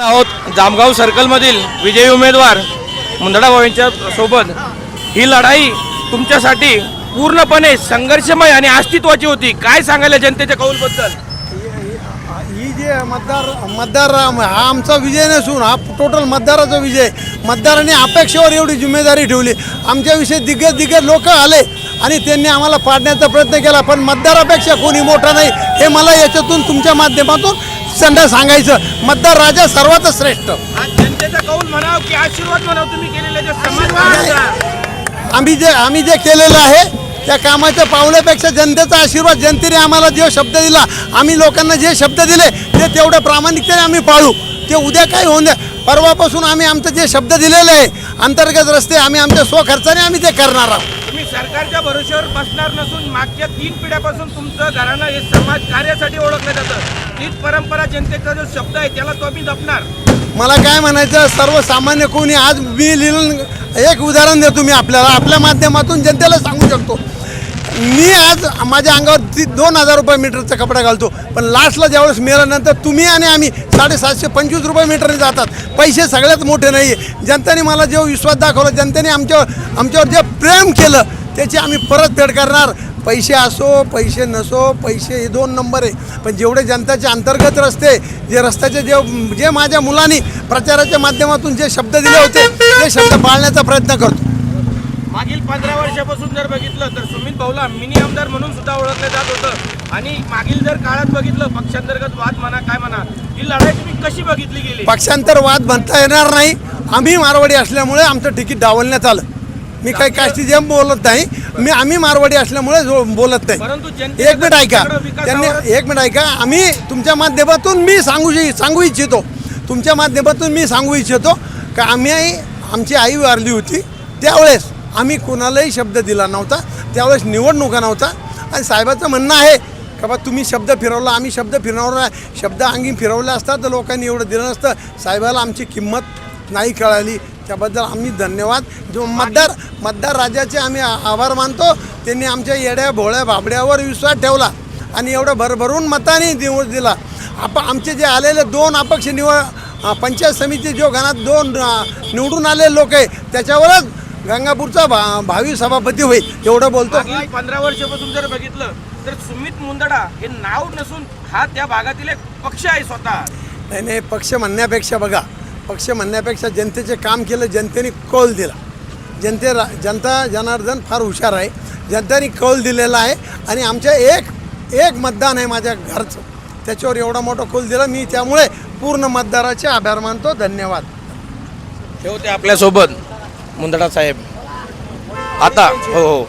आहोत. जामगाव सर्कलमधील विजयी उमेदवार मुंदडा यांच्या सोबत ही लढाई तुमच्यासाठी पूर्णपणे संघर्षमय आणि अस्तित्वाची होती. काय सांगायला जनतेच्या कौलबद्दल? ही जे मतदार मतदार हा आमचा विजय नसून हा टोटल मतदाराचा विजय. मतदारांनी अपेक्षेवर एवढी जिम्मेदारी ठेवली. आमच्याविषयी दिग्गज दिग्गज लोक आले आणि त्यांनी आम्हाला पाडण्याचा प्रयत्न केला. पण मतदारापेक्षा कोणी मोठा नाही हे मला याच्यातून तुमच्या माध्यमातून संध्या सांगायचं मतदार राजा सर्वात श्रेष्ठ. आज जनतेचा कौल म्हणाव की आशीर्वाद म्हणाव तुम्ही केलेले जे समाज आम्ही जे आम्ही जे केलेलं आहे त्या कामाच्या पावल्यापेक्षा जनतेचा आशीर्वाद जनतेने आम्हाला जो शब्द दिला आम्ही लोकांना जे शब्द दिले ते तेवढ्या प्रामाणिकतेने आम्ही पाळू. ते उद्या काय होऊन द्या परवापासून आम्ही आमचं जे शब्द दिलेले आहे अंतर्गत रस्ते आम्ही आमच्या स्वखर्चाने आम्ही ते करणार आहोत. सरकारच्या भरोश्यावर बसणार नसून मागच्या तीन पिढ्यापासून तुमचं घराणं हे समाज कार्यासाठी ओळखलं जातं. तीच परंपरा जनतेचा जो शब्द आहे त्याला तो आम्ही जपणार. मला काय म्हणायचं सर्वसामान्य कोणी आज मी लिहिलं एक उदाहरण देतो मी आपल्याला. आपल्या माध्यमातून जनतेला सांगू शकतो. मी आज माझ्या अंगावर ती दोन हजार रुपये मीटरचा कपडा घालतो. पण लास्टला ज्यावेळेस मिळाल्यानंतर तुम्ही आणि आम्ही साडेसातशे पंचवीस रुपये मीटरने जातात. पैसे सगळ्यात मोठे नाही आहे जनतेने मला जो विश्वास दाखवला जनतेने आमच्यावर आमच्यावर जे प्रेम केलं त्याची आम्ही परतफेड करणार. पैसे असो पैसे नसो पैसे हे दोन नंबर आहे. पण जेवढे जनताचे अंतर्गत रस्ते जे रस्त्याचे जे जे माझ्या मुलांनी प्रचाराच्या माध्यमातून जे शब्द दिले होते ते शब्द पाळण्याचा प्रयत्न करतो. मागील पंधरा वर्षापासून जर बघितलं तर सुमित भाऊला मिनी आमदार म्हणून सुद्धा ओळखलं जात होतं. आणि मागील जर काळात बघितलं पक्षांतर्गत वाद म्हणा काय म्हणा ही लढाई तुम्ही कशी बघितली गेली? पक्षांतर वाद म्हणता येणार नाही. आम्ही मारवाडी असल्यामुळे आमचं तिकीट डावलण्यात आलं. मी काही काष्टी जेम बोलत नाही. मी आम्ही मारवाडी असल्यामुळे बोलत नाही. एक मिनिट ऐका. त्यांनी एक मिनिट ऐका. आम्ही तुमच्या माध्यमातून मी सांगू सांगू इच्छितो. तुमच्या माध्यमातून मी सांगू इच्छितो का आम्ही आमची आई वारली होती. त्यावेळेस आम्ही कोणालाही शब्द दिला नव्हता. त्यावेळेस निवडणुका नव्हता. आणि साहेबाचं म्हणणं आहे का बा तुम्ही शब्द फिरवला आम्ही शब्द फिरवला. शब्द अंगी फिरवला असता तर लोकांनी एवढं दिलं नसतं. साहेबाला आमची किंमत नाही कळाली. त्याबद्दल आम्ही धन्यवाद. जो मतदार मतदार राजाचे आम्ही आभार मानतो त्यांनी आमच्या येड्या भोळ्या बाबड्यावर विश्वास ठेवला आणि एवढं भरभरून मताने निवड दिला. आप आमचे जे आलेले दोन अपक्ष निवड पंचायत समिती जो घरात दोन निवडून आलेले लोक आहे त्याच्यावरच गंगापूरचा भा भावी सभापती होईल एवढं बोलतो. पंधरा वर्षापासून जर बघितलं तर सुमित मुंदडा हे नाव नसून हा त्या भागातील एक पक्ष आहे स्वतः. नाही नाही पक्ष म्हणण्यापेक्षा बघा पक्ष म्हणण्यापेक्षा जनतेचे काम केलं जनतेने कौल दिला. जनते रा जनता जनार्दन फार हुशार आहे. जनतेने कौल दिलेला आहे आणि आमच्या एक एक मतदान आहे माझ्या घरचं. त्याच्यावर एवढा मोठा कौल दिला मी त्यामुळे पूर्ण मतदाराचे आभार मानतो. धन्यवाद. ठेवते आपल्यासोबत मुंदडा साहेब. आता हो हो.